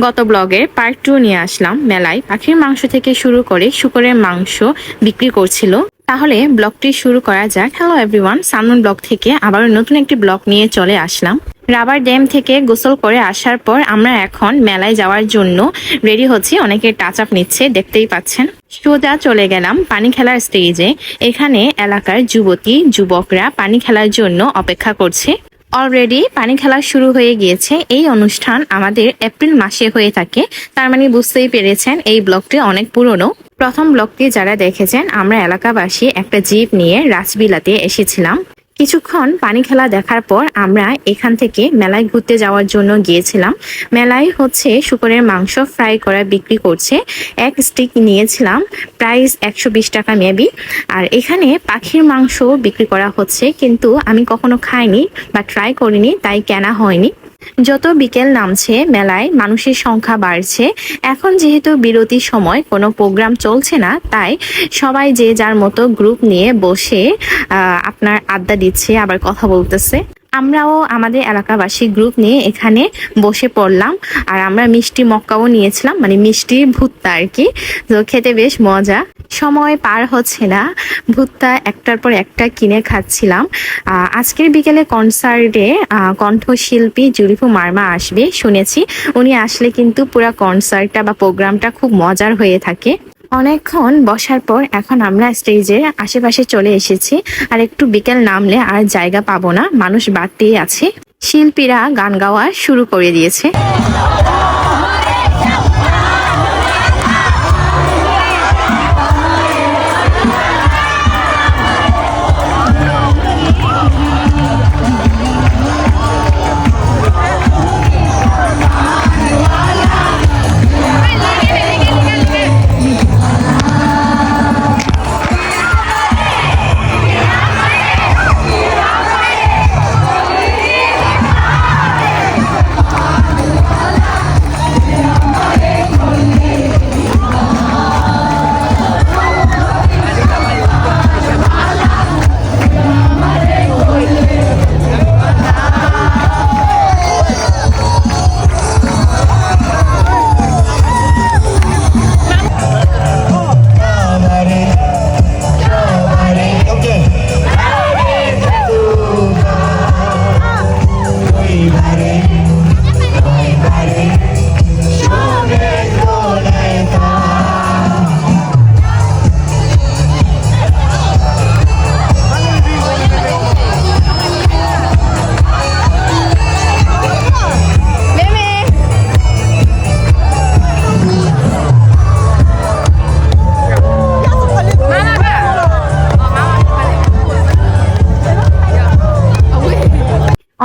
গত ব্লগে part two নিয়ে আসলাম মেলায়। পাখির মাংস থেকে শুরু করে শুকরের মাংস বিক্রি করছিল। তাহলে ব্লগটি শুরু করা যাক। হ্যালো এভরিওয়ান সামন ব্লগ থেকে আবার নতুন একটি ব্লগ নিয়ে চলে আসলাম। রাবার ড্যাম থেকে গোসল করে আসার পর আমরা এখন মেলায় যাওয়ার জন্য রেডি হচ্ছি। অনেকে টাচ আপ নিচ্ছে, দেখতেই পাচ্ছেন। সোজা চলে গেলাম পানি খেলার স্টেজে এখানে এলাকার যুবতী, যুবকরা পানি খেলার জন্য অপেক্ষা করছে। অলরেডি পানি খেলা শুরু হয়ে গিয়েছে। এই অনুষ্ঠান আমাদের এপ্রিল মাসে হয়ে থাকে। তার মানে বুঝতেই পেরেছেন, এই ব্লগটি অনেক পুরনো। প্রথম ব্লগটি যারা দেখেছেন, আমরা এলাকাবাসী একটা জিপ নিয়ে রাজবিলাতে এসেছিলাম। কিছুক্ষণ পানি খেলা দেখার পর আমরা এখান থেকে মেলায় ঘুরতে যাওয়ার জন্য গিয়েছিলাম। মেলায় হচ্ছে শুকরের মাংস ফ্রাই করা বিক্রি করছে। এক স্টিক নিয়েছিলাম প্রাইস একশো বিশ টাকা মেবি আর এখানে পাখির মাংস বিক্রি করা হচ্ছে, কিন্তু আমি কখনো খাইনি বা ট্রাই করিনি, তাই কেনা হয়নি। যত বিকেল নামছে মেলায়, মানুষের সংখ্যা বাড়ছে। এখন যেহেতু বিরতি সময়, কোনো প্রোগ্রাম চলছে না, তাই সবাই যে যার মতো গ্রুপ নিয়ে বসে আপনার আড্ডা দিচ্ছে, আবার কথা বলতেছে। আমরাও আমাদের এলাকাবাসী গ্রুপ নিয়ে এখানে বসে পড়লাম, আর আমরা মিষ্টি মক্কাও নিয়েছিলাম মানে মিষ্টি ভুত্তা আর কি। তো খেতে বেশ মজা। সময় পার হচ্ছে না। ভুত্তা একটার পর একটা কিনে খাচ্ছিলাম। আজকের বিকেলে কনসার্টে কণ্ঠশিল্পী জুরিফু মার্মা আসবে, শুনেছি। উনি আসলে কিন্তু পুরো কনসার্টটা বা প্রোগ্রামটা খুব মজার হয়ে থাকে। অনেকক্ষণ বসার পর এখন আমরা স্টেজের আশেপাশে চলে এসেছি। আর একটু বিকেল নামলে আর জায়গা পাবো না, মানুষ বাড়তেই আছে। শিল্পীরা গান গাওয়া শুরু করে দিয়েছে।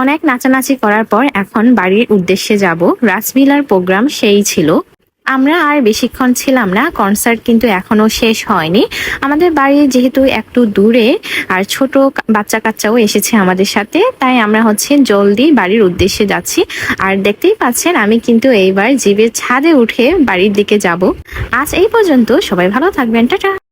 অনেক নাচানাচি করার পর এখন বাড়ির উদ্দেশ্যে যাব। রাসবিলার প্রোগ্রাম সেই ছিল। আমরা আর বেশিক্ষণ ছিলাম না কনসার্ট কিন্তু এখনও শেষ হয়নি। আমাদের বাড়ি যেহেতু একটু দূরে, আর ছোট বাচ্চা কাচ্চাও এসেছে আমাদের সাথে, তাই আমরা হচ্ছে জলদি বাড়ির উদ্দেশ্যে যাচ্ছি। আর দেখতেই পাচ্ছেন, আমি কিন্তু এইবার জিবের ছাদে উঠে বাড়ির দিকে যাব। আজ এই পর্যন্ত, সবাই ভালো থাকবেন, টাটা!